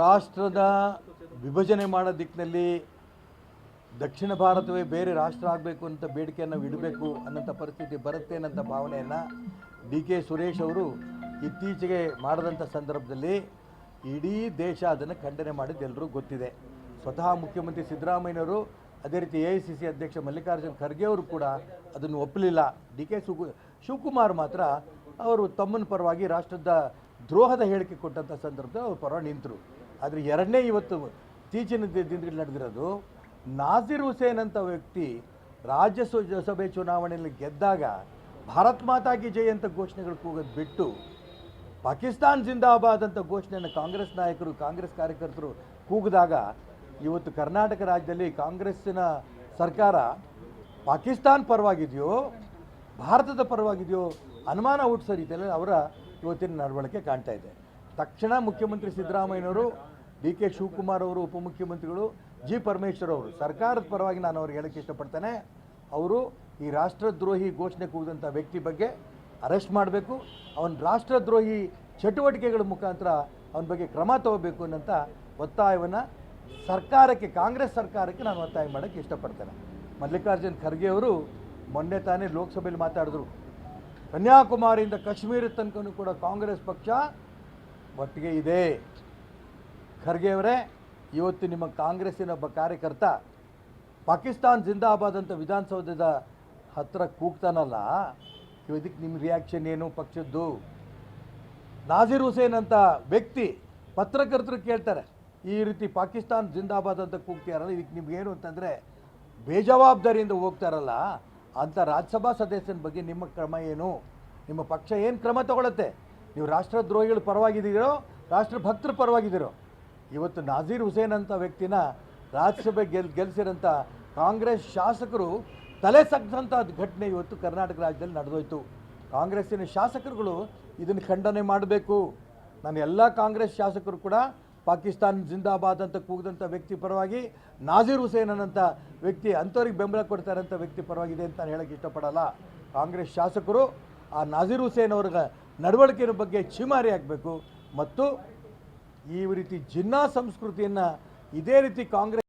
ರಾಷ್ಟ್ರದ ವಿಭಜನೆ ಮಾಡೋ ದಿಕ್ಕಿನಲ್ಲಿ ದಕ್ಷಿಣ ಭಾರತವೇ ಬೇರೆ ರಾಷ್ಟ್ರ ಆಗಬೇಕು ಅಂತ ಬೇಡಿಕೆಯನ್ನು ಇಡಬೇಕು ಅನ್ನೋಂಥ ಪರಿಸ್ಥಿತಿ ಬರುತ್ತೆ ಅನ್ನೋಂಥ ಭಾವನೆಯನ್ನು ಡಿ ಕೆ ಸುರೇಶ್ ಅವರು ಇತ್ತೀಚೆಗೆ ಮಾಡಿದಂಥ ಸಂದರ್ಭದಲ್ಲಿ ಇಡೀ ದೇಶ ಅದನ್ನು ಖಂಡನೆ ಮಾಡಿದ್ದು ಎಲ್ಲರೂ ಗೊತ್ತಿದೆ. ಸ್ವತಃ ಮುಖ್ಯಮಂತ್ರಿ ಸಿದ್ದರಾಮಯ್ಯನವರು, ಅದೇ ರೀತಿ ಎ ಐ ಅಧ್ಯಕ್ಷ ಮಲ್ಲಿಕಾರ್ಜುನ್ ಖರ್ಗೆ ಅವರು ಕೂಡ ಅದನ್ನು ಒಪ್ಪಲಿಲ್ಲ. ಡಿ ಕೆ ಶಿವ ಶಿವಕುಮಾರ್ ಮಾತ್ರ ಅವರು ತಮ್ಮನ ಪರವಾಗಿ ರಾಷ್ಟ್ರದ ದ್ರೋಹದ ಹೇಳಿಕೆ ಕೊಟ್ಟಂಥ ಸಂದರ್ಭದಲ್ಲಿ ಅವ್ರು ಪರ ನಿಂತರು. ಆದರೆ ಎರಡನೇ ಇವತ್ತು ಇತ್ತೀಚಿನ ದಿನದಲ್ಲಿ ನಡೆದಿರೋದು ನಾಜಿರ್ ಹುಸೇನ್ ಅಂತ ವ್ಯಕ್ತಿ ರಾಜ್ಯ ಸಭೆ ಚುನಾವಣೆಯಲ್ಲಿ ಗೆದ್ದಾಗ ಭಾರತ್ ಮಾತಾ ಕಿ ಜೈ ಅಂತ ಘೋಷಣೆಗಳು ಕೂಗೋದು ಬಿಟ್ಟು ಪಾಕಿಸ್ತಾನ್ ಜಿಂದಾಬಾದ್ ಅಂತ ಘೋಷಣೆಯನ್ನು ಕಾಂಗ್ರೆಸ್ ನಾಯಕರು, ಕಾಂಗ್ರೆಸ್ ಕಾರ್ಯಕರ್ತರು ಕೂಗಿದಾಗ ಇವತ್ತು ಕರ್ನಾಟಕ ರಾಜ್ಯದಲ್ಲಿ ಕಾಂಗ್ರೆಸ್ಸಿನ ಸರ್ಕಾರ ಪಾಕಿಸ್ತಾನ್ ಪರವಾಗಿದೆಯೋ, ಭಾರತದ ಪರವಾಗಿದೆಯೋ ಅನುಮಾನ ಹುಟ್ಟಿಸೋ ರೀತಿಯಲ್ಲಿ ಅವರ ಇವತ್ತಿನ ನಡವಳಿಕೆ ಕಾಣ್ತಾ ಇದೆ. ತಕ್ಷಣ ಮುಖ್ಯಮಂತ್ರಿ ಸಿದ್ದರಾಮಯ್ಯನವರು, ಡಿ ಕೆ ಶಿವಕುಮಾರ್ ಅವರು, ಉಪಮುಖ್ಯಮಂತ್ರಿಗಳು, ಜಿ ಪರಮೇಶ್ವರ್ ಅವರು, ಸರ್ಕಾರದ ಪರವಾಗಿ ನಾನು ಅವ್ರಿಗೆ ಹೇಳಕ್ಕೆ ಇಷ್ಟಪಡ್ತೇನೆ. ಅವರು ಈ ರಾಷ್ಟ್ರದ್ರೋಹಿ ಘೋಷಣೆ ಕೂಗಿದಂಥ ವ್ಯಕ್ತಿ ಬಗ್ಗೆ ಅರೆಸ್ಟ್ ಮಾಡಬೇಕು, ಅವನ ರಾಷ್ಟ್ರದ್ರೋಹಿ ಚಟುವಟಿಕೆಗಳ ಮುಖಾಂತರ ಅವನ ಬಗ್ಗೆ ಕ್ರಮ ತಗೋಬೇಕು ಅನ್ನೋಂಥ ಒತ್ತಾಯವನ್ನು ಸರ್ಕಾರಕ್ಕೆ, ಕಾಂಗ್ರೆಸ್ ಸರ್ಕಾರಕ್ಕೆ ನಾನು ಒತ್ತಾಯ ಮಾಡೋಕ್ಕೆ ಇಷ್ಟಪಡ್ತೇನೆ. ಮಲ್ಲಿಕಾರ್ಜುನ್ ಖರ್ಗೆ ಅವರು ಮೊನ್ನೆ ತಾನೇ ಲೋಕಸಭೆಯಲ್ಲಿ ಮಾತಾಡಿದ್ರು. ಕನ್ಯಾಕುಮಾರಿಯಿಂದ ಕಾಶ್ಮೀರ ತನಕನೂ ಕೂಡ ಕಾಂಗ್ರೆಸ್ ಪಕ್ಷ ಒಟ್ಟಿಗೆ ಇದೆ. ಖರ್ಗೆ ಅವರೇ, ಇವತ್ತು ನಿಮ್ಮ ಕಾಂಗ್ರೆಸ್ಸಿನ ಒಬ್ಬ ಕಾರ್ಯಕರ್ತ ಪಾಕಿಸ್ತಾನ್ ಜಿಂದಾಬಾದ್ ಅಂತ ವಿಧಾನಸೌಧದ ಹತ್ತಿರ ಕೂಗ್ತಾನಲ್ಲ, ಇದಕ್ಕೆ ನಿಮ್ಮ ರಿಯಾಕ್ಷನ್ ಏನು ಪಕ್ಷದ್ದು? ನಾಜೀರ್ ಹುಸೇನ್ ಅಂತ ವ್ಯಕ್ತಿ ಪತ್ರಕರ್ತರು ಕೇಳ್ತಾರೆ, ಈ ರೀತಿ ಪಾಕಿಸ್ತಾನ್ ಜಿಂದಾಬಾದ್ ಅಂತ ಕೂಗ್ತಾರಲ್ಲ ಇದಕ್ಕೆ ನಿಮ್ಗೇನು ಅಂತಂದರೆ ಬೇಜವಾಬ್ದಾರಿಯಿಂದ ಹೋಗ್ತಾರಲ್ಲ ಅಂಥ ರಾಜ್ಯಸಭಾ ಸದಸ್ಯನ ಬಗ್ಗೆ ನಿಮ್ಮ ಕ್ರಮ ಏನು? ನಿಮ್ಮ ಪಕ್ಷ ಏನು ಕ್ರಮ ತಗೊಳತ್ತೆ? ನೀವು ರಾಷ್ಟ್ರದ್ರೋಹಿಗಳ ಪರವಾಗಿದ್ದೀರೋ ರಾಷ್ಟ್ರ ಭಕ್ತರ ಪರವಾಗಿದ್ದೀರೋ? ಇವತ್ತು ನಾಜೀರ್ ಹುಸೇನ್ ಅಂತ ವ್ಯಕ್ತಿನ ರಾಜ್ಯಸಭೆ ಗೆಲ್ ಗೆಲ್ಲಿಸಿರೋಂಥ ಕಾಂಗ್ರೆಸ್ ಶಾಸಕರು ತಲೆ ಸಗ್ದಂಥ ಘಟನೆ ಇವತ್ತು ಕರ್ನಾಟಕ ರಾಜ್ಯದಲ್ಲಿ ನಡೆದೋಯ್ತು. ಕಾಂಗ್ರೆಸ್ಸಿನ ಶಾಸಕರುಗಳು ಇದನ್ನು ಖಂಡನೆ ಮಾಡಬೇಕು. ನಾನು ಎಲ್ಲ ಕಾಂಗ್ರೆಸ್ ಶಾಸಕರು ಕೂಡ ಪಾಕಿಸ್ತಾನ್ ಜಿಂದಾಬಾದ್ ಅಂತ ಕೂಗಿದಂಥ ವ್ಯಕ್ತಿ ಪರವಾಗಿ ನಾಜೀರ್ ಹುಸೇನ್ ಅನ್ನೋಂಥ ವ್ಯಕ್ತಿ ಅಂಥವ್ರಿಗೆ ಬೆಂಬಲ ಕೊಡ್ತಾರಂಥ ವ್ಯಕ್ತಿ ಪರವಾಗಿದೆ ಅಂತ ನಾನು ಹೇಳಕ್ಕೆ ಇಷ್ಟಪಡಲ್ಲ. ಕಾಂಗ್ರೆಸ್ ಶಾಸಕರು ಆ ನಾಜೀರ್ ಹುಸೇನ್ ಅವ್ರ ನಡವಳಿಕೆಯ ಬಗ್ಗೆ ಚಿಮಾರಿ ಆಗಬೇಕು ಮತ್ತು ಈ ರೀತಿ ಜಿನ್ನಾ ಸಂಸ್ಕೃತಿಯನ್ನು ಇದೇ ರೀತಿ ಕಾಂಗ್ರೆಸ್